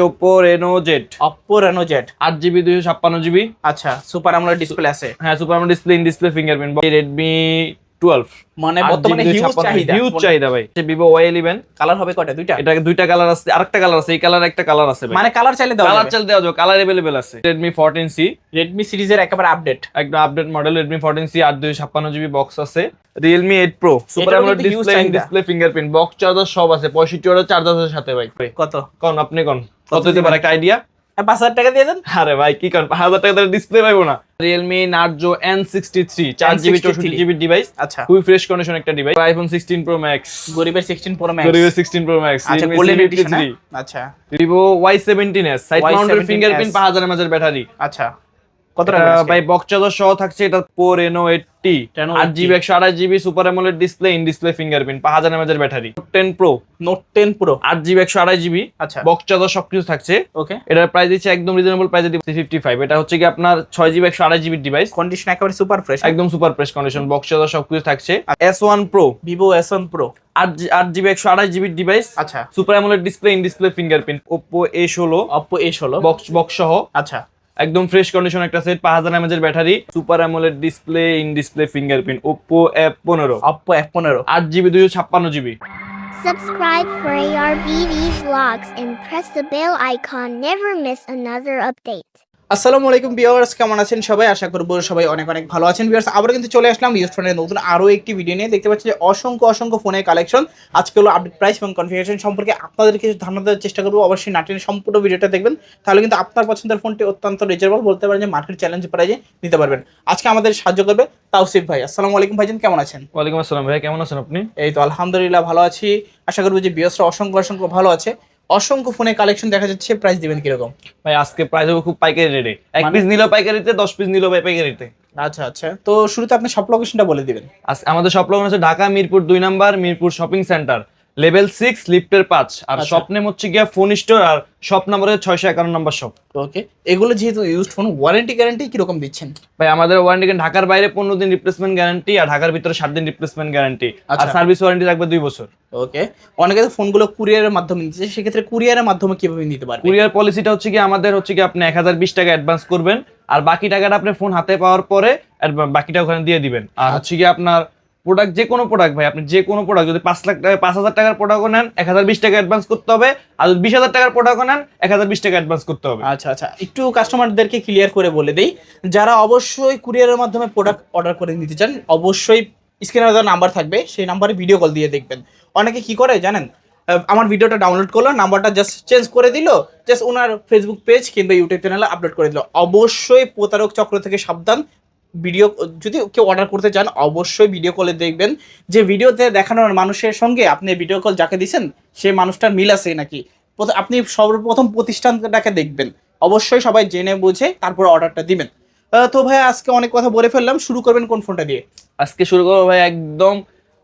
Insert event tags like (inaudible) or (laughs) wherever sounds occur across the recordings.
Oppo Reno Z Oppo Reno Z 8GB 256GB আচ্ছা super AMOLED display আছে। হ্যাঁ super AMOLED display in display fingerprint Redmi 12 মানে বর্তমানে huge চাহিদা। Huge colour হবে কয়টা? দুইটা? দুইটা কালার আছে আরেকটা কালার আছে এই কালার একটা কালার আছে মানে কালার চাইলে দাও কালার কালার अवेलेबल আছে। Redmi 14C Redmi সিরিজের একেবারে আপডেট একদম update model Redmi 14C 8256 GB box আছে। Realme 8 Pro super fingerprint box charger সব আছে পঁয়ষট্টি চার্জার আছে সাথে ভাই। কত? কোন আপনি কোন? কত দিতে পারে একটা আইডিয়া পাঁচ হাজার টাকা দিয়ে দেন আরে ভাই কি কোন হাজার টাকা ডিসপ্লে পাইবো না। Realme Narzo N sixty three চার জিবি চৌষট্টি জিবি ডিভাইস আচ্ছা। খুবই ফ্রেশ কন্ডিশন একটা device iPhone sixteen pro max গরিবের সিক্সটিন প্রো ম্যাক্স গরিবের সিক্সটিন প্রো ম্যাক্স আচ্ছা গোল্ডেন এডিশন আচ্ছা। Vivo Y seventeen S side mounted fingerprint পাঁচ হাজার এমএচ ব্যাটারি আচ্ছা। কত টাকা ভাই বক্স চার্জার সহ থাকছে এটা ফোর এনো এইটটি আট জিবি একশো আঠাশ GB super AMOLED display in display fingerprint পাঁচ হাজার battery ten pro note ten pro আট জিবি একশো আঠাশ জিবি আচ্ছা। বক্স চার্জার সবকিছু থাকছে। ওকে এটার প্রাইস দিচ্ছে একদম রিজনেবল প্রাইসে দিচ্ছে ফিফটি ফাইভ এটা হচ্ছে কি আপনার ছয় জিবি একশো আঠাশ জিবির ডিভাইস কন্ডিশন একেবারে সুপার ফ্রেশ একদম সুপার কন্ডিশন বক্স চার্জার সবকিছু থাকছে। S one pro Vivo S one pro আট জিবি একশো আঠাশ জিবির ডিভাইস আচ্ছা। Super AMOLED display in display fingerprint Oppo A ষোলো। অপো এ ষোলো। বক্স বক্স সহ। আচ্ছা। একদম ফ্রেশ কন্ডিশন একটা সেট পাঁচ হাজার এমএজের এর battery super AMOLED display in display fingerprint Oppo F পনেরো ওপো এফ পনেরো আট জিবি দুইশো ছাপ্পান্ন GB Subscribe for ARBV vlogs and press the bell icon. Never miss another update. আসসালামু আলাইকুম ভিউয়ার্স কেমন আছেন সবাই? আশা করব সবাই অনেক অনেক ভালো আছেন। ভিউয়ার্স আবার কিন্তু চলে আসলাম ইউজ ফোনের নতুন আরও একটি ভিডিও নিয়ে। দেখতে পাচ্ছি যে অসংখ্য অসংখ্য ফোনের কালেকশন আজকে হলো আপডেট প্রাইস এবং কনফিগারেশন সম্পর্কে আপনাদের কিছু ধারণা দেওয়ার চেষ্টা করব। অবশ্যই নাটের সম্পূর্ণ ভিডিওটা দেখবেন। তাহলে কিন্তু আপনার পছন্দের ফোনটি অত্যন্ত রিজনেবল বলতে পারেন যে মার্কেট চ্যালেঞ্জ প্রাইজে নিতে পারবেন। আজকে আমাদের সাহায্য করবে তাওসিফ ভাই। আসসালামু আলাইকুম ভাইজান কেমন আছেন? ওয়ালাইকুম আসসালাম ভাই কেমন আছেন আপনি? এই তো আলহামদুলিল্লাহ ভালো আছি। আশা করব যে বিয়সরা অসংখ্য অসংখ্য ভালো আছে। অসংখ্য ফোনে কালেকশন দেখা যাচ্ছে প্রাইস দিবেন কীরকম? ভাই আজকে প্রাইস হবে খুব পাইকারি রেটে এক মানে? পিস নিল পাইকারিতে দশ পিস নিল ভাই পাইকারিতে। আচ্ছা আচ্ছা। তো শুরুতে আপনি সব লোকেশনটা বলে দিবেন। আজকে আমাদের সব লোকেশন আছে ঢাকা মিরপুর দুই number Mirpur shopping centre level six লিফটের পাঁচ। আর আচ্ছা। শপ নেম হচ্ছে গিয়া ফোন স্টোর আর শপ নাম্বার ছয়শো একান্ন নাম্বার শপ ওকে এগুলো যেহেতু ইউজড ফোন ওয়ারেন্টি গ্যারান্টি কীরকম দিচ্ছেন? ভাই আমাদের ওয়ারেন্টি ঢাকার বাইরে পনেরো দিন রিপ্লেসমেন্ট গ্যারান্টি আর ঢাকার ভিতরে সাত দিন রিপ্লেসমেন্ট গ্যারান্টি আর আচ্ছা। সার্ভিস ওয়ারেন্টি থাকবে দুই বছর। ওকে অনেকে তো ফোনগুলো কুরিয়ারের মাধ্যমে নিচ্ছে সেক্ষেত্রে কুরিয়ারের মাধ্যমে কীভাবে নিতে পারবে? কুরিয়ার পলিসিটা হচ্ছে কি আমাদের হচ্ছে কি আপনি এক হাজার বিশ টাকা অ্যাডভান্স করবেন আর বাকি টাকাটা আপনি ফোন হাতে পাওয়ার পরে বাকিটা ওখানে দিয়ে দিবেন। আর হচ্ছে কি আপনার প্রোডাক্ট যে কোনো প্রোডাক্ট ভাই, আপনি যে কোনো প্রোডাক্ট যদি পাঁচ লাখ টাকা, পাঁচ হাজার টাকার প্রোডাক্টও নেন, এক হাজার বিশ টাকা অ্যাডভান্স করতে হবে। আর যদি বিশ হাজার টাকার প্রোডাক্টও নেন, এক হাজার বিশ টাকা অ্যাডভান্স করতে হবে। আচ্ছা আচ্ছা একটু কাস্টমারদেরকে ক্লিয়ার করে বলে দিই, যারা অবশ্যই কুরিয়ারের মাধ্যমে প্রোডাক্ট অর্ডার করে নিতে চান, অবশ্যই স্ক্রিনে দেওয়া নাম্বার থাকবে, সেই নাম্বারে ভিডিও কল দিয়ে দেখবেন। অনেকে কি করে জানেন? আমার ভিডিওটা ডাউনলোড করল নাম্বারটা জাস্ট চেঞ্জ করে দিল জাস্ট ওনার ফেসবুক পেজ কিংবা ইউটিউব চ্যানেলে আপলোড করে দিল। অবশ্যই প্রতারক চক্র থেকে সাবধান ভিডিও যদি কেউ অর্ডার করতে চান, অবশ্যই ভিডিও কলে দেখবেন। যে ভিডিওতে দেখানোর মানুষের সঙ্গে আপনি ভিডিও কল যাকে দিচ্ছেন সে মানুষটার মিল আছে নাকি? আপনি সর্বপ্রথম প্রতিষ্ঠানটাকে দেখবেন। অবশ্যই সবাই জেনে বুঝে তারপর অর্ডারটা দিবেন। তো ভাই আজকে অনেক কথা বলে ফেললাম। শুরু করবেন কোন ফোনটা দিয়ে? আজকে শুরু করব ভাই, একদম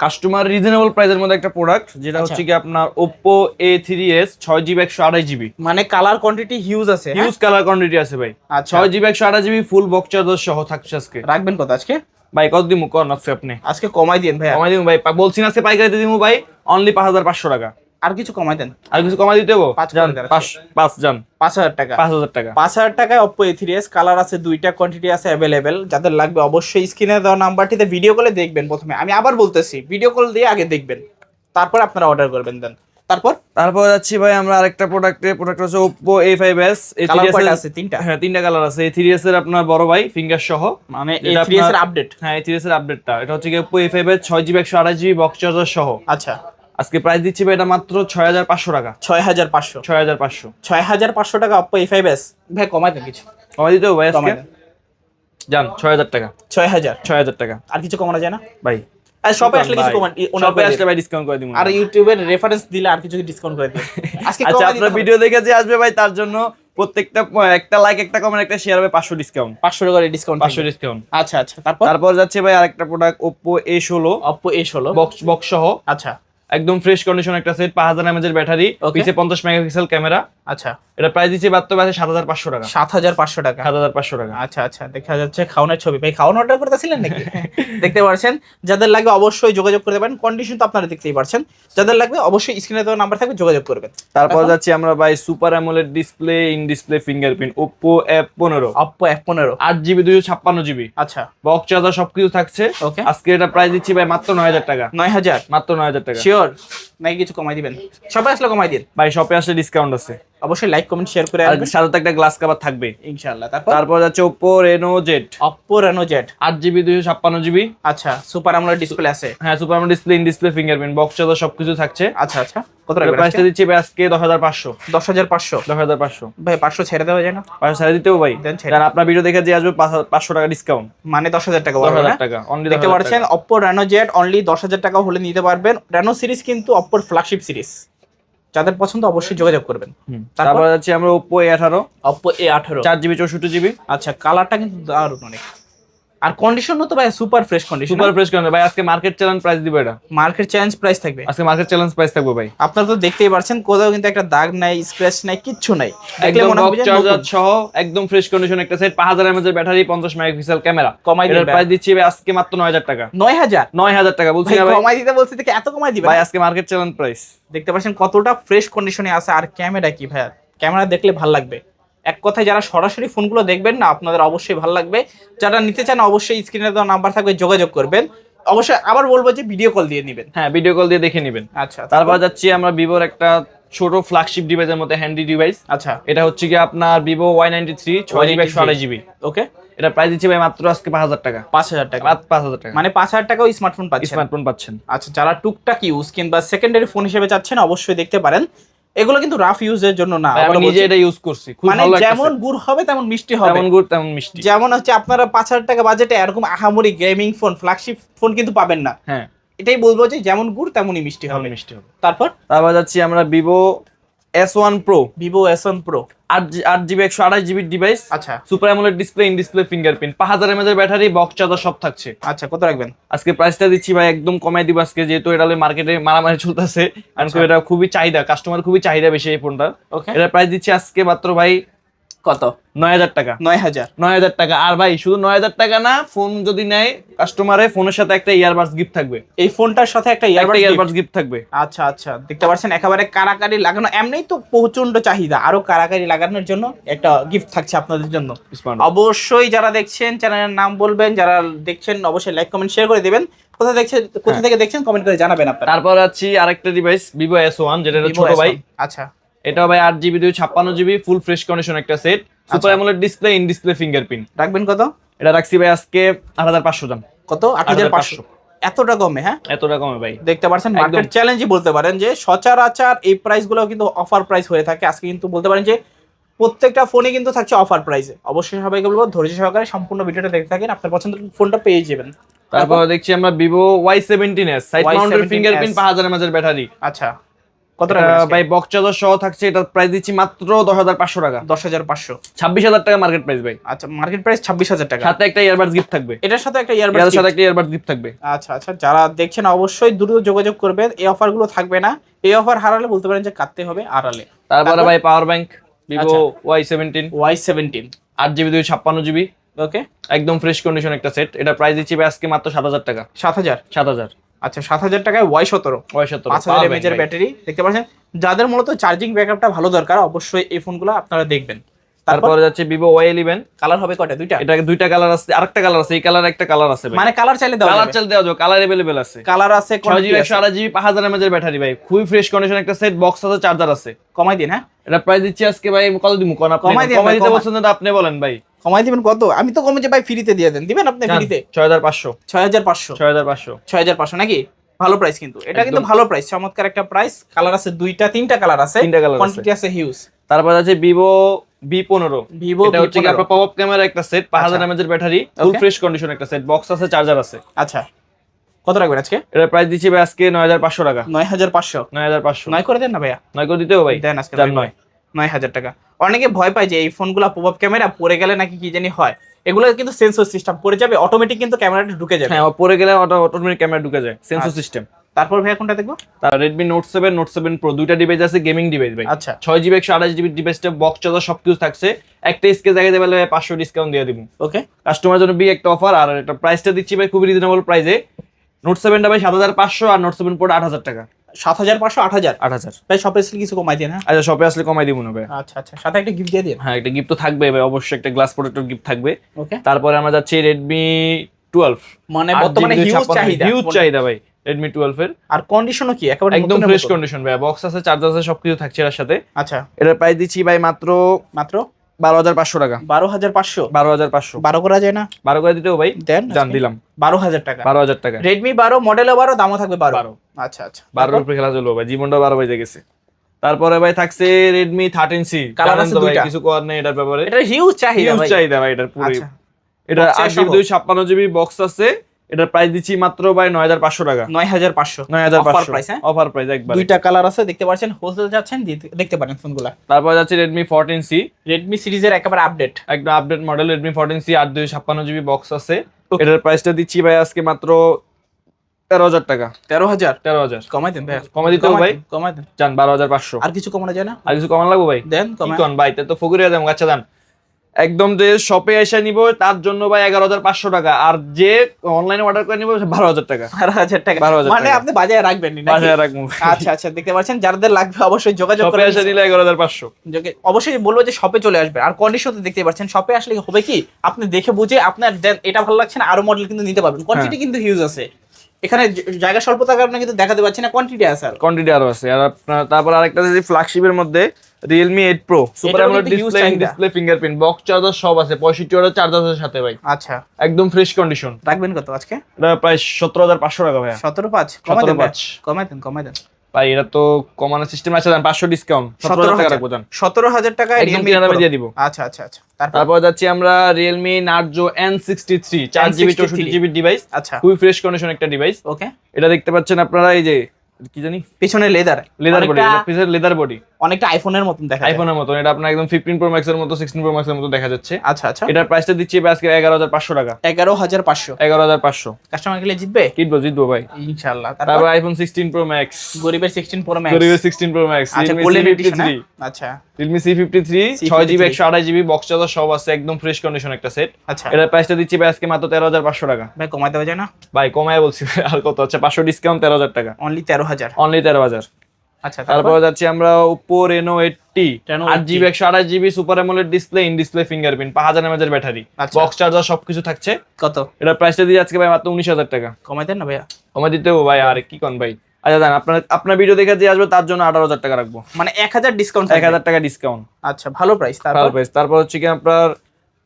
কাস্টমার রিজনেবল প্রাইসের মধ্যে একটা প্রোডাক্ট যেটা আচ্ছা। হচ্ছে কি আপনার Oppo এ থ্রি এস ছয় জিবি একশো আড়াই জিবি মানে কালার কোয়ান্টিটি হিউজ আছে? হিউজ কালার কোয়ান্টিটি আছে ভাই। আর ছয় জিবি একশো আড়াই জিবি ফুল বক্স চার্জার সহ থাকছে আজকে। রাখবেন কত আজকে? ভাই কত দিমু? কর আছে আপনি? আজকে কমাই দিন ভাই কমাই দিমু ভাই। বলছিনা বলছি না আজকে পাইকারিতে দিমু ভাই। অনলি পাঁচ হাজার পাঁচশো টাকা। আর কিছু কমাই দেন। আর কিছু কমাই দিতে হব পাঁচ দেন। পাঁচ হাজার টাকা। পাঁচ হাজার টাকা। পাঁচ হাজার টাকায় Oppo A three S colour আছে দুইটা কোয়ান্টিটি আছে অ্যাভেলেবেল যাদের লাগবে অবশ্যই স্ক্রিনে দেওয়া নাম্বারটিতে ভিডিও কলে দেখবেন প্রথমে। আমি আবার বলতেছি ভিডিও কল দিয়ে আগে দেখবেন। তারপর আপনারা অর্ডার করবেন দেন। তারপর? তারপর যাচ্ছি ভাই আমরা আরেকটা প্রোডাক্টে প্রোডাক্ট হচ্ছে এ ফাইভ এস কালার কয়টা আছে? তিনটা। হ্যাঁ তিনটা কালার আছে। থ্রি এস এর আপনার বড় ভাই ফিঙ্গার সহ। মানে এ থ্রি এস এর আপডেট হ্যাঁ এই থ্রি এস এর আপডেটটা এটা হচ্ছে কি এ জিবি একশো আড়াই জিবি বক্স চার্জার সহ। আচ্ছা। আজকে প্রাইস দিচ্ছি ভাই এটা মাত্র ছয় হাজার পাঁচশো টাকা। ছয় হাজার পাঁচশো। ছয় হাজার পাঁচশো। ছয় হাজার পাঁচশো টাকা অপো এ ফাইভ এস ভাই কমাই দেন কিছু। কমাই দিতে হবে ভাই আজকে। যান ছয় হাজার টাকা। ছয় হাজার ছয় হাজার টাকা। আর কিছু কমানো যায় না? ভাই। আর শপে আসলে কিছু ভাই, কমান শপে আসলে ভাই ডিসকাউন্ট করে দিব আর ইউটিউবের রেফারেন্স দিলে আর কিছু ডিসকাউন্ট করে দিন আজকে আচ্ছা আপনার ভিডিও দেখে যে আসবে ভাই তার জন্য প্রত্যেকটা একটা লাইক একটা কমেন্ট একটা শেয়ার হবে পাঁচশো ডিসকাউন্ট পাঁচশো টাকা ডিসকাউন্ট পাঁচশো ডিসকাউন্ট আচ্ছা আচ্ছা। তারপর? তারপর যাচ্ছে ভাই আরেকটা প্রোডাক্ট ওপো এ ষোলো। অপো এ ষোলো। বক্স বক্স সহ। আচ্ছা। একদম ফ্রেশ কন্ডিশন একটা সেট পাঁচ হাজার এমএজ এর ব্যাটারি. পিছে পঞ্চাশ মেগাপিক্সেল ক্যামেরা আচ্ছা। এটা প্রাইস দিচ্ছে বাস্তবে আছে সাত হাজার পাঁচশো টাকা। সাত হাজার পাঁচশো টাকা। সাত হাজার পাঁচশো টাকা। আচ্ছা আচ্ছা দেখা যাচ্ছে খাওয়ানোর ছবি। ভাই খাওয়ানো অর্ডার করতেছিলেন নাকি? (laughs) দেখতে পাচ্ছেন যাদের লাগবে অবশ্যই যোগাযোগ করতে পারেন কন্ডিশন তো আপনারা দেখতেই পারছেন। যাদের লাগবে অবশ্যই স্ক্রিনে দেওয়া নাম্বার থাকবে যোগাযোগ করবেন। তারপর যাচ্ছি আমরা ভাই super AMOLED display in display fingerprint Oppo F পনেরো। অপ্পো এফ পনেরো। আট জিবি দুশো ছাপ্পান্ন জিবি আচ্ছা। বক্স চার্জার সবকিছু থাকছে। ওকে আজকে এটা প্রাইস দিচ্ছি ভাই মাত্র নয় হাজার টাকা। নয় হাজার? মাত্র নয় হাজার টাকা। শিওর নাকি কিছু কমাই দিবেন? সবাই আসলে কমাই দিন। ভাই শপে আসলে ডিসকাউন্ট আছে। অবশ্যই লাইক কমেন্ট শেয়ার করে আর সাথে তো একটা গ্লাস কাভার থাকবে। ইনশাআল্লাহ তারপর? তারপর যাচ্ছে অপ্পো রেনো জেড আট জিবি দুশো ছাপ্পান্ন জিবি আচ্ছা সুপার আমলার ডিসপ্লে আছে। হ্যাঁ super display in display fingerprint box charger সবকিছু থাকছে। আচ্ছা আচ্ছা কত রাখবেন প্রাইসটা দিচ্ছি ভাই আজকে দশ হাজার পাঁচশো। দশ হাজার পাঁচশো? দশ হাজার পাঁচশো। ভাই পাঁচশো ছেড়ে দেওয়া যায় না? পাঁচশো ছাড়ে দিতেও ভাই। দেন ছেড়ে। কারণ আপনার ভিডিও দেখে যে আসবে পাঁচ হাজার- পাঁচশো টাকা ডিসকাউন্ট মানে দশ হাজার টাকা দশ বলব হাজার না? টাকা অনলি দেখতে পাচ্ছেন অপ্পো রেনো জেড অনলি দশ হাজার টাকা হলে নিতে পারবেন। রেনো সিরিজ কিন্তু অপ্পোর ফ্ল্যাগশিপ সিরিজ যাদের পছন্দ অবশ্যই যোগাযোগ করবেন। তারপর? তারপর যাচ্ছি আমরা ওপো এ আঠারো। অপ্পো এ আঠারো। চার জিবি চৌষট্টি জিবি আচ্ছা কালারটা কিন্তু দারুণ অনেক। আর কন্ডিশনও তো ভাই super fresh condition super fresh করেন ভাই আজকে মার্কেট চ্যালেঞ্জ প্রাইস দিব এটা। মার্কেট চ্যালেঞ্জ প্রাইস থাকবে। আজকে মার্কেট চ্যালেঞ্জ প্রাইস থাকবে ভাই। আপনারা তো দেখতেই পারছেন কোথাও কিন্তু একটা দাগ নাই স্ক্র্যাচ নাই কিচ্ছু নাই। একদম চার্জার সহ একদম ফ্রেশ কন্ডিশন একটা সেট পাঁচ হাজার এমএজ এর ব্যাটারি পঞ্চাশ মেগাপিক্সেল ক্যামেরা কমাই এটার প্রাইস দিচ্ছি ভাই আজকে মাত্র নয় হাজার টাকা। নয় হাজার? নয় হাজার টাকা বলছি ভাই, কমাই দিতে বলছি দেখে এত কমাই দিবে ভাই আজকে মার্কেট চ্যালেঞ্জ প্রাইস দেখতে পাচ্ছেন কতটা ফ্রেশ কন্ডিশনে আছে আর ক্যামেরা কি ভাই ক্যামেরা দেখলে ভালো লাগবে। এক কথায় যারা সরাসরি ফোনগুলো দেখবেন না আপনাদের অবশ্যই ভালো লাগবে। যারা নিতে চান অবশ্যই স্ক্রিনে দেওয়া নাম্বার থাকবে যোগাযোগ করবেন। অবশ্যই আবার বলব যে ভিডিও কল দিয়ে নেবেন। হ্যাঁ ভিডিও কল দিয়ে দেখে নেবেন। আচ্ছা। তারপর যাচ্ছি আমরা ভিভোর একটা ছোট ফ্ল্যাগশিপ ডিভাইসের মধ্যে হ্যান্ডি ডিভাইস আচ্ছা। এটা হচ্ছে কি আপনার ভিভো ওয়াই নাইনটি থ্রি ছয় জিবি একশো আড়াই জিবি ওকে এটা প্রাইস দিচ্ছি ভাই মাত্র আজকে পাঁচ হাজার টাকা। পাঁচ হাজার টাকা। পাঁচ হাজার টাকা। মানে পাঁচ হাজার টাকাও স্মার্টফোন পাচ্ছেন। স্মার্টফোন পাচ্ছেন। আচ্ছা যারা টুকটাক ইউজ কিংবা সেকেন্ডারি ফোন হিসেবে চাচ্ছেন অবশ্যই দেখতে পারেন। এগুলো কিন্তু রাফ ইউজের জন্য না আমি নিজে এটা ইউজ করছি খুব মানে। যেমন গুড় হবে তেমন মিষ্টি হবে। তেমন গুড় তেমন মিষ্টি। যেমন হচ্ছে আপনারা পাঁচ হাজার টাকা বাজেটে এরকম আহামরি গেমিং ফোন ফ্ল্যাগশিপ ফোন কিন্তু পাবেন না। হ্যাঁ। এটাই বলব যে যেমন গুড় তেমনই মিষ্টি হবে। মিষ্টি হবে। তারপর? তারপর যাচ্ছি আমরা Vivo S one pro Vivo S one pro আট জিবি একশো আঠাশ জিবির ডিভাইস আচ্ছা। Super AMOLED display in display fingerprint পাঁচ হাজার এমএজ এর ব্যাটারি বক্স চার্জার সব থাকছে। আচ্ছা কত রাখবেন? আজকে প্রাইসটা দিচ্ছি ভাই একদম কমাই দিব আজকে যেহেতু এটা মার্কেটে মারামারি চলতেছে। কারণ আচ্ছা। এটা খুবই চাহিদা কাস্টমার খুবই চাহিদা বেশি এই ফোনটা ওকে এটার প্রাইস দিচ্ছি আজকে মাত্র ভাই কত? নয় হাজার টাকা। নয় হাজার। নয় হাজার টাকা। আর ভাই শুধু নয় হাজার টাকা না ফোন যদি নেয় ফোনের সাথে একটা ইয়ারবাডস গিফট থাকবে। এই ফোনটার সাথে একটা একটা ইয়ারবাডস গিফট থাকবে। আচ্ছা আচ্ছা। দেখতে পাচ্ছেন একেবারে কারাকারি লাগানো। এমনিই তো প্রচণ্ড চাহিদা। আরও কারাকারি লাগানোর জন্য একটা গিফট থাকছে আপনাদের জন্য। অবশ্যই যারা দেখছেন চ্যানেলের নাম বলবেন যারা দেখছেন অবশ্যই লাইক কমেন্ট শেয়ার করে দেবেন। কোথা দেখছেন কোথা হ্যাঁ। থেকে দেখছেন কমেন্ট করে জানাবেন আপনারা। তারপর আছি আরেকটা ডিভাইস ভিভো এস ওয়ান যেটা ছোট ভাই। আচ্ছা। এটা ভাই আট জিবি দুই ছাপ্পান্ন জিবি ফুল ফ্রেশ কন্ডিশন একটা set super. AMOLED display in display fingerprint রাখবেন কত? এটা রাখছি ভাই আজকে আট হাজার পাঁচশো দাম। কত? আট হাজার পাঁচশো। এতটা কমে হ্যাঁ? এত কমে ভাই। দেখতে পাচ্ছেন। মার্কেট চ্যালেঞ্জই বলতে পারেন যে সচরাচর এই প্রাইসগুলো কিন্তু অফার প্রাইস হয়ে থাকে। আজকে কিন্তু বলতে পারেন যে প্রত্যেকটা ফোনে কিন্তু থাকছে অফার প্রাইসে অবশ্যই সবাইকে বলব ধৈর্য সহকারে সম্পূর্ণ ভিডিওটা দেখতে থাকেন। আপনার পছন্দের ফোনটা পেয়ে যাবেন। তারপর দেখছি আমরা Vivo Y seventeen S side mounted fingerprint পাঁচ হাজার এমএজের ব্যাটারি আচ্ছা। কত টাকা ভাই বক্স চার্জার সহ থাকছে এটার প্রাইস দিচ্ছি মাত্র দশ হাজার পাঁচশো টাকা। দশ হাজার পাঁচশো। ছাব্বিশ হাজার টাকা মার্কেট প্রাইস ভাই। আচ্ছা মার্কেট প্রাইস ছাব্বিশ হাজার টাকা। সাথে একটা ইয়ারবাডস গিফট থাকবে। এটার সাথে একটা ইয়ারবাড এটার সাথে একটা ইয়ারবাডস গিফট থাকবে। আচ্ছা আচ্ছা যারা দেখছেন অবশ্যই দ্রুত যোগাযোগ করবেন। এই অফারগুলো থাকবে না। এই অফার হারালে বলতে পারেন যে কাটতে হবে আড়ালে। তারপরে ভাই power bank Vivo. Y seventeen Y seventeen আট জিবি দুই ছাপ্পান্ন জিবি ওকে একদম ফ্রেশ কন্ডিশন একটা সেট এটা প্রাইস দিচ্ছি ভাই আজকে মাত্র সাত হাজার টাকা। সাত হাজার? সাত হাজার। আচ্ছা সাত হাজার টাকায় ওয়াই সতেরো। ওয়াই সত্তর পাঁচ হাজার এমএচের ব্যাটারি দেখতে পাচ্ছেন? যাদের মূলত চার্জিং ব্যাকআপটা ভালো দরকার অবশ্যই এই ফোনগুলো আপনারা দেখবেন। তারপরে? যাচ্ছে ভিভো ওয়াই ইলেভেন কালার হবে কয়টা? দুইটা? এটা দুইটা কালার আছে আরেকটা কালার আছে এই কালার একটা কালার আছে মানে কালার চাইলে দেওয়া কালার চাইলে দেওয়া যাবে কালার এভেলেবেল আছে। কালার আছে ছয় জিবি একশো আড়াই জিবি পাঁচ হাজার এমএজের ব্যাটারি ভাই। খুবই ফ্রেশ কন্ডিশন একটা সেট বক্স আছে চার্জার আছে। কমাই দিন হ্যাঁ? এটা প্রাইস দিচ্ছি আজকে ভাই কত দিব কোন আপনি কমাই দিতে। বলছেন না আপনি বলেন ভাই। কমাই দিবেন কত? আমি তো কমে যে ভাই ফ্রিতে দিয়ে দেন। দিবেন আপনি ফ্রিতে ছয় হাজার পাঁচশো। ছয় হাজার পাঁচশো। ছয় হাজার পাঁচশো। ছয় হাজার পাঁচশো নাকি? ভালো প্রাইস কিন্তু। এটা কিন্তু ভালো প্রাইস চমৎকার একটা প্রাইস কালার আছে দুইটা তিনটা কালার আছে। তিনটা আছে। কোয়ান্টিটি আছে হিউজ তারপর আছে ভিভো বি পনেরো ভিভো এটা হচ্ছে কি আপনার পপ আপ ক্যামেরা একটা set battery full fresh condition একটা সেট বক্স আছে চার্জার আছে। আচ্ছা। কত রাখবেন আজকে? এটা প্রাইস দিচ্ছি ভাই আজকে নয় হাজার পাঁচশো টাকা। নয় হাজার পাঁচশো। নয় হাজার পাঁচশো। নয় করে দেন না ভাইয়া? নয় করে দিতেও ভাই। দেন আজকে নয়। হাজার টাকা। অনেকে ভয় পায় যে এই ফোনগুলো আপ ক্যামেরা পড়ে গেলে নাকি কি জানি হয়। এগুলো কিন্তু সেন্সর সিস্টেম পড়ে যাবে অটোমেটিক কিন্তু ক্যামেরাটা ঢুকে যাবে। হ্যাঁ পরে গেলে অটো অটোমেটিক ক্যামেরা ঢুকে যায় সেন্সর আচ্ছা। সিস্টেম তারপর ভাইয়া কোনটা দেখব? তার Redmi note seven note seven pro দুইটা ডিভাইস আছে গেমিং ডিভাইস ভাই। আচ্ছা। ছয় জিবি একশো আঠাশ জিবি ডিভাইসটা বক্স চার্জার সবকিছু থাকছে। একটা স্কে জায়গায় দেবে পাঁচশো ডিসকাউন্ট দিয়ে দিব। ওকে কাস্টমার জন্য বি একটা অফার আর এটা প্রাইসটা দিচ্ছি ভাই খুবই রিজনেবল প্রাইসে নোট সেভেনটা ভাই সাত হাজার পাঁচশো আর নোট সেভেন প্রো আট হাজার টাকা। সাত হাজার পাঁচশো আট হাজার। আট হাজার। ভাই শপে এসে কিছু কমাই দিয়ে না? আচ্ছা শপে আসলে কমাই দিব না ভাই। আচ্ছা আচ্ছা। সাথে একটা গিফট দিয়ে দিন হ্যাঁ একটা গিফট তো থাকবে ভাই। অবশ্যই একটা গ্লাস প্রোটেক্টর গিফট থাকবে। ওকে তারপরে আমরা যাচ্ছি রেডমি টুয়েলভ মানে বর্তমানে হিউজ চাহিদা। হিউজ চাহিদা ভাই রেডমি টুয়েলভ এর। আর কন্ডিশনও কি? একেবারে একদম ফ্রেশ কন্ডিশন ভাই। বক্স আছে চার্জার আছে সবকিছু থাকছে এর সাথে। আচ্ছা। এটার প্রাইস দিচ্ছি ভাই মাত্র মাত্র? বারো হাজার পাঁচশো টাকা। বারো হাজার পাঁচশো? বারো হাজার পাঁচশো। বারো করা যায় না? বারো করে দিতেও ভাই? দেন জান দিলাম। বারো হাজার টাকা। বারো হাজার টাকা। রেডমি বারো মডেলও বারো দামও থাকবে বারো। বারো। আচ্ছা আচ্ছা। বারোর তারপর? উপরে খেলা চলবো ভাই জীবনটা বারো বাজে গেছে। তারপরে ভাই থাকছে রেডমি থার্টিন সি Colour আছে দুইটা। কিছু করার নেই এটার ব্যাপারে। এটা হিউজ চাহিদা ভাই। চাহিদা ভাই এটার পুরো। আচ্ছা। এটা আট জিবি দুই ছাপ্পান্ন জিবি বক্স আছে। এটার প্রাইস দিচ্ছি মাত্র ভাই নয় হাজার পাঁচশো টাকা। নয় হাজার পাঁচশো। নয় হাজার পাঁচশো। হ্যাঁ? অফার প্রাইস একবার। দুইটা কালার আছে দেখতে পাচ্ছেন? হোলসেল যাচ্ছেন দেখতে পারেন ফোনগুলা তারপর যাচ্ছে রেডমি ফোরটিন সি রেডমি সিরিজের একেবারে আপডেট একটা update model Redmi fourteen C আট দুই ছাপ্পান্ন জিবি বক্স আছে। এটার প্রাইসটা দিচ্ছি ভাই আজকে মাত্র তেরো হাজার টাকা। তেরো হাজার? তেরো হাজার। কমাই দেন ভাই কমাই দিতে ভাই? দেন, কমাই দেন। যান বারো হাজার পাঁচশো। আর কিছু কমানো যায় না? আর কিছু কমান লাগবো ভাই? দেন কমাই ভাই তো ফকুরিয়া দাম আচ্ছা দান একদম যে শপে এসে নিব তার জন্য ভাই এগারো হাজার পাঁচশো টাকা। আর যে অনলাইনে অর্ডার করে নিব বারো হাজার টাকা। বারো হাজার টাকা। 12,000 মানে আপনি বাজারে রাখবেন? বাসায় রাখব। আচ্ছা আচ্ছা দেখতে পাচ্ছেন যাদের লাগবে অবশ্যই যোগাযোগ করে এসে নিলে এগারো হাজার পাঁচশো। অবশ্যই বলব যে শপে চলে আসবে। আর কন্ডিশন তো দেখতে পাচ্ছেন শপে আসলে হবে কি? আপনি দেখে বুঝে আপনার এটা ভালো লাগছে না আরও মডেল কিন্তু নিতে পারবেন। কোয়ান্টিটি কিন্তু হিউজ আছে। এখানে জায়গা স্বল্পতার কারণে কিন্তু দেখাতে পাচ্ছি না কোয়ান্টিটি আছে আর। কোয়ান্টিটি আরও আছে। আর আপনার তারপর আরেকটা আছে ফ্ল্যাগশিপের মধ্যে Realme eight pro super AMOLED display. Display fingerprint box charger সব আছে পঁয়ষট্টি ওয়াটের চার্জার সাথে ভাই। আচ্ছা। একদম ফ্রেশ কন্ডিশন রাখবেন কত আজকে? এটা প্রায় সতেরো হাজার পাঁচশো টাকা ভাই সতেরো পাঁচ দেন 17,500 কমাই দেন কমাই দেন। ভাই এটা তো কমানোর সিস্টেম আছে পাঁচশো ডিসকাউন্ট সতেরো সতেরো টাকা রাখব জান সতেরো হাজার টাকা একদম কিনা দিয়ে দিব। আচ্ছা আচ্ছা আচ্ছা। তারপর যাচ্ছি আমরা Realme Narzo N sixty three চার জিবি N63 চৌষট্টি জিবি ডিভাইস আচ্ছা। খুবই ফ্রেশ কন্ডিশন একটা ডিভাইস ওকে এটা দেখতে পাচ্ছেন আপনারা এই যে কি জানি? পিছনে লেদার লেদার বডি অনেকটা- লেদার বডি অনেকটা আইফোনের মতন দেখা যায়। আইফোনের মতো এটা আপনার একদম ফিফটিন প্রো ম্যাক্স এর মতো সিক্সটিন প্রো ম্যাক্স এর মতো দেখা যাচ্ছে। আচ্ছা আচ্ছা। এটার প্রাইসটা দিচ্ছি আজকে এগারো হাজার পাঁচশো টাকা। এগারো হাজার পাঁচশো। এগারো হাজার পাঁচশো। কাস্টমার গেলে জিতবে? কিনবো জিতবো ভাই। ইনশাল্লাহ তারপর? আইফোন সিক্সটিন প্রো ম্যাক্স গরিবের সিক্সটিন প্রো ম্যাক্স গরিবের সিক্সটিন প্রো ম্যাক্স আচ্ছা golden C fifty edition three আচ্ছা। Realme C fifty three C53 ছয় জিবি একশো আঠাশ জিবি বক্স চার্জার সব আছে একদম ফ্রেশ কন্ডিশন একটা সেট আচ্ছা। এটার প্রাইসটা দিচ্ছি ভাই আজকে মাত্র তেরো হাজার পাঁচশো টাকা। ভাই কমাতে হবে না? ভাই কমায় বলছি আর কত হচ্ছে পাঁচশো ডিসকাউন্ট তেরো হাজার টাকা। অনলি তেরো হাজার। অনলি তেরো হাজার। আচ্ছা তারপর? তারপর যাচ্ছি আমরা ওপো রেনো এইটটি আট জিবি একশো আঠাশ GB super AMOLED display in display fingerprint পাঁচ হাজার এমএজের ব্যাটারি আচ্ছা। বক্স চার্জার সবকিছু থাকছে। কত? এটার প্রাইসটা দিয়ে আজকে ভাই মাত্র উনিশ হাজার টাকা। কমাই দেন না ভাইয়া। কমে দিতে ভাই আর কি কন ভাই। আচ্ছা জান আপনার আপনার ভিডিও দেখে যে আসবে তার জন্য আঠারো হাজার টাকা রাখব। মানে এক হাজার ডিসকাউন্ট এক হাজার টাকা ডিসকাউন্ট আচ্ছা ভালো প্রাইস ভালো প্রাইস তারপর হচ্ছে কি আপনার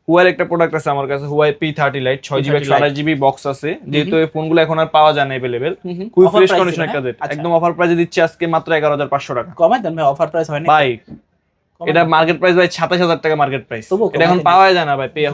হুয়ার একটা প্রোডাক্ট আছে আমার কাছে হুয়াই পি থার্টি লাইট ছয় জিবি P30 একশো আঠাশ জিবি বক্স আছে। যেহেতু এই ফোনগুলো এখন আর পাওয়া যায় না হুম। খুবই ফ্রেশ কন্ডিশন একটা। আচ্ছা। একদম অফার প্রাইসে দিচ্ছে আজকে মাত্র এগারো হাজার পাঁচশো টাকা। কমাই দেন ভাই অফার প্রাইস হয় ভাই এটা মার্কেট প্রাইস ভাই সাতাশ হাজার টাকা মার্কেট প্রাইস এটা এখন পাওয়া যায় না ভাই পেয়া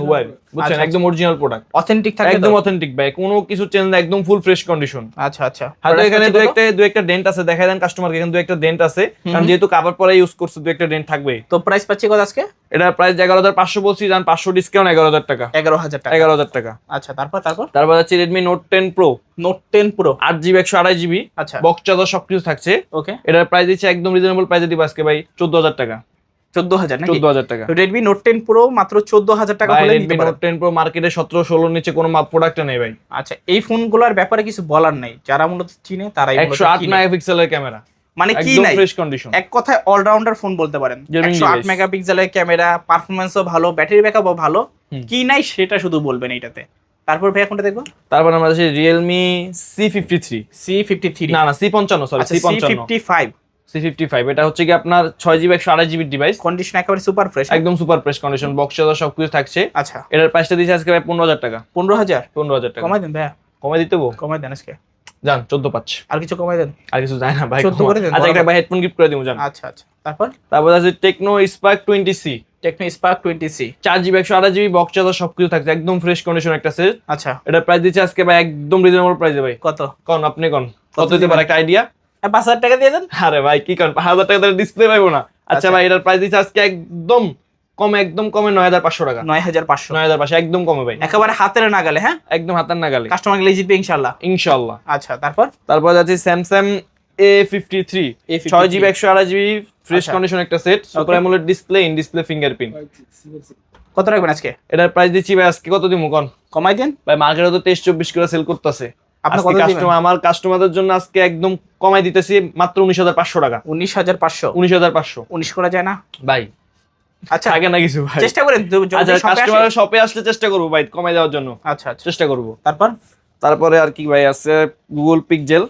বুঝছেন আচ্ছা, একদম অরিজিনাল প্রোডাক্ট অথেন্টিক থাকে একদম অথেন্টিক ভাই কোনো কিছু চেঞ্জ না একদম ফুল ফ্রেশ কন্ডিশন আচ্ছা আচ্ছা। হয়তো এখানে দু একটা দু একটা ডেন্ট আছে দেখা দেন কাস্টমারকে এখানে দু একটা ডেন্ট আছে। কারণ যেহেতু কাপড় পরে ইউজ করছে দু একটা ডেন্ট থাকবে তো প্রাইস পাচ্ছি কত আজকে? এটা প্রাইস এগারো হাজার পাঁচশো বলছি জান পাঁচশো ডিসকাউন্ট এগারো হাজার টাকা। এগারো হাজার টাকা। এগারো হাজার টাকা। আচ্ছা তারপর তারপর? তারপর হচ্ছে Redmi note ten pro note ten pro আট জিবি একশো আড়াই জিবি আচ্ছা। বক্স চার্জার সবকিছু থাকছে। ওকে এটার প্রাইস দিচ্ছে একদম রিজনেবল প্রাইসে দিব আজকে ভাই চোদ্দ হাজার টাকা। চোদ্দ হাজার নাকি? হাজার টাকা। রেডমি নোট টেন প্রো মাত্র চোদ্দ হাজার টাকা হলে নিতে পারেন টেন প্রো মার্কেটে সতেরো ষোলোর নিচে কোনো প্রোডাক্ট নেই ভাই। আচ্ছা এই ফোনগুলোর ব্যাপারে কিছু বলার নেই। যারা মূলত চিনে তারাই মূলত একশো আট কিনে। মেগাপিক্সেলের ক্যামেরা। মানে কি নাই? ফ্রেশ কন্ডিশন এক কথায় অলরাউন্ডার ফোন বলতে পারেন। Gaming একশো আট device. মেগাপিক্সেলের ক্যামেরা পারফরমেন্সও ভালো ব্যাটারি ব্যাকআপও ভালো। কি নাই সেটা শুধু বলবেন এইটাতে। তারপর ভাই কোনটা দেখব? তারপর আমরা আছি Realme C fifty three C fifty three না না সি পঞ্চান্ন সরি আচ্ছা সি সি ফিফটি ফাইভ এটা হচ্ছে কি আপনার ছয় জিবি একশো আড়াই জিবি ডিভাইস কন্ডিশন একেবারে সুপার ফ্রেশ একদম সুপার কন্ডিশন বক্স চার্জার সবকিছু থাকছে। আচ্ছা। এটার প্রাইসটা দিচ্ছে আজকে ভাই পনেরো হাজার টাকা। পনেরো হাজার? পনেরো হাজার টাকা। কমাই দেন ভাইয়া। কমে দিতে বো। কমাই দেন আজকে। যান চোদ্দ পাঁচ। আর কিছু কমাই দেন? আর কিছু যায় না ভাই 14 করে দেন, আচ্ছা একটা ভাই হেডফোন গিফট করে দিব আচ্ছা আচ্ছা। তারপর? তারপর আছে Tecno Spark twenty C Tecno Spark twenty C চার জিবি একশো আঠাশ জিবি বক্স চার্জার সবকিছু থাকছে একদম ফ্রেশ কন্ডিশন একটা সেট আচ্ছা। এটার প্রাইস দিচ্ছে আজকে ভাই একদম রিজনেবল প্রাইসে ভাই। কত? কোন আপনি কোন? কত দিতে পারে? একটা আইডিয়া পাঁচ হাজার টাকা দিয়ে দেন? আরে ভাই কি কোন হাজার টাকা ডিসপ্লে পাইবো না। আচ্ছা আচ্ছা। ভাই এটার প্রাইস দিচ্ছে আজকে একদম কমে একদম কমে নয় হাজার পাঁচশো টাকা। নয় হাজার পাঁচশো। নয় হাজার পাঁচশো একদম কমে ভাই। একেবারে হাতের নাগালে হ্যাঁ? একদম হাতার নাগালে। কাস্টমার গেলে জিতবে ইনশাল্লাহ ইনশাল্লাহ আচ্ছা তারপর? তারপর যাচ্ছে Samsung A fifty three A53 ছয় জিবি একশো আড়াই জিবি ফ্রেশ। কন্ডিশন একটা set super. AMOLED display in display fingerprint কত রাখবেন আজকে? এটার প্রাইস দিচ্ছি ভাই আজকে কত দিমু কোন? কমাই দেন। ভাই মার্কেটে তো তেইশ চব্বিশ করে সেল করতেছে। কাস্টমার আমার কাস্টমারদের জন্য আজকে একদম কমাই দিতেছি মাত্র উনিশ হাজার পাঁচশো টাকা। উনিশ হাজার পাঁচশো? উনিশ হাজার পাঁচশো। উনিশ করা যায় না? ভাই আচ্ছা থাকে না কিছু ভাই। চেষ্টা আসে। কাস্টমার শপে আসলে চেষ্টা করব ভাই কমাই দেওয়ার জন্য। আচ্ছা আচ্ছা। চেষ্টা করব। তারপর? তারপরে আর কি ভাই আছে গুগল পিকজেল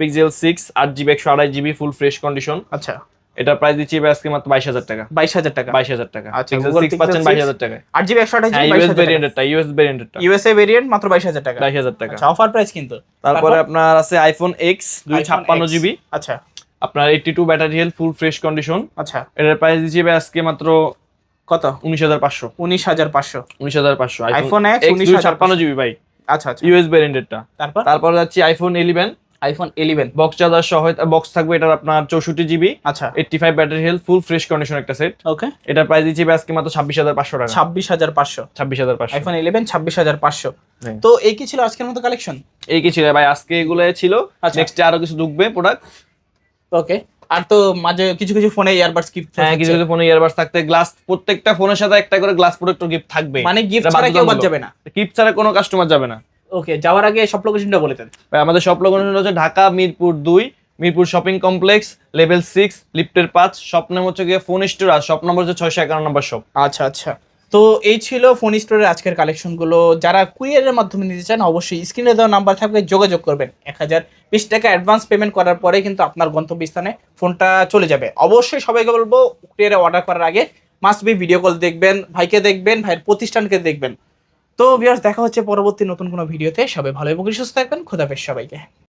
পিকজেল সিক্স আট জিবি একশো আড়াই জিবি ফুল ফ্রেশ কন্ডিশন আচ্ছা। এটার প্রাইস দিচ্ছি ভাই আজকে মাত্র বাইশ হাজার টাকা। বাইশ হাজার টাকা। বাইশ হাজার টাকা। আচ্ছা, Pixel পাচ্ছেন 6 বাইশ হাজার জিবি একশো আঠাশ হ্যাঁ জিবি বাইশ ইউএস হাজার ভেরিয়েন্টটা ইউএস ভেরিয়েন্টটা ইউএসএ ভেরিয়েন্ট মাত্র বাইশ হাজার টাকা। বাইশ হাজার টাকা। আচ্ছা অফার প্রাইস কিন্তু। তারপরে আপনার আছে আইফোন এক্স দুই iPhone ছাপ্পান্ন X। জিবি আচ্ছা। আপনার eighty two battery health full fresh condition আচ্ছা। এটার প্রাইস দিচ্ছি ভাই আজকে মাত্র কত? উনিশ হাজার পাঁচশো। উনিশ হাজার পাঁচশো। উনিশ হাজার পাঁচশো। iPhone X দুই 19,500 ছাপ্পান্ন জিবি ভাই। আচ্ছা আচ্ছা। ইউএস ভেরিয়েন্টেরটা তারপর? তারপর যাচ্ছি iPhone eleven iPhone eleven box charger সহ বক্স থাকবে এটার আপনার চৌষট্টি জিবি আচ্ছা। Eighty five battery health full fresh condition একটা সেট ওকে এটার প্রাইস দিচ্ছি আজকে মাত্র ছাব্বিশ হাজার পাঁচশো টাকা। ছাব্বিশ হাজার পাঁচশো। ছাব্বিশ হাজার পাঁচশো। আইফোন ইলেভেন ছাব্বিশ হাজার পাঁচশো। হ্যাঁ। তো এই কি ছিল আজকের মতো কালেকশন এই কি ছিল ভাই? আজকে এগুলো ছিল। আচ্ছা। নেক্সট আরও কিছু ঢুকবে প্রোডাক্ট ওকে আর তো মাঝে কিছু কিছু ফোনে ইয়ারবাডস গিফট হ্যাঁ কিছু কিছু ফোনে ইয়ারবাডস থাকতে। গ্লাস প্রত্যেকটা ফোনের সাথে একটা করে গ্লাস প্রোডাক্ট গিফট থাকবে মানে গিফট ছাড়া কেউ বাদ যাবে না। গিফট ছাড়া কোনো কাস্টমার যাবে না। ওকে যাওয়ার আগে সব লোকেশনটা বলে দেন। ভাই, আমাদের সব লোকেশন হচ্ছে ঢাকা মিরপুর দুই Mirpur shopping complex level six লিফটের পাঁচ শপ নাম হচ্ছে গিয়ে ফোন স্টোর আর শপ নম্বর হচ্ছে ছয়শো একান্ন নম্বর শপ আচ্ছা আচ্ছা। তো এই ছিল ফোন স্টোরের আজকের কালেকশনগুলো যারা কুরিয়ারের মাধ্যমে নিতে চান অবশ্যই স্ক্রিনে দেওয়া নাম্বার থাকবে যোগাযোগ করবেন। এক হাজার বিশ টাকা অ্যাডভান্স পেমেন্ট করার পরে কিন্তু আপনার গন্তব্যস্থানে ফোনটা চলে যাবে। অবশ্যই সবাইকে বলব কুরিয়ারে অর্ডার করার আগে মাস্ট বি ভিডিও কল দেখবেন ভাইকে দেখবেন ভাইয়ের প্রতিষ্ঠানকে দেখবেন। তো ভিউয়ার্স দেখা হচ্ছে পরবর্তী নতুন কোনো ভিডিওতে। সবাই ভালো এবং সুস্থ থাকবেন। খোদাফেজ সবাইকে।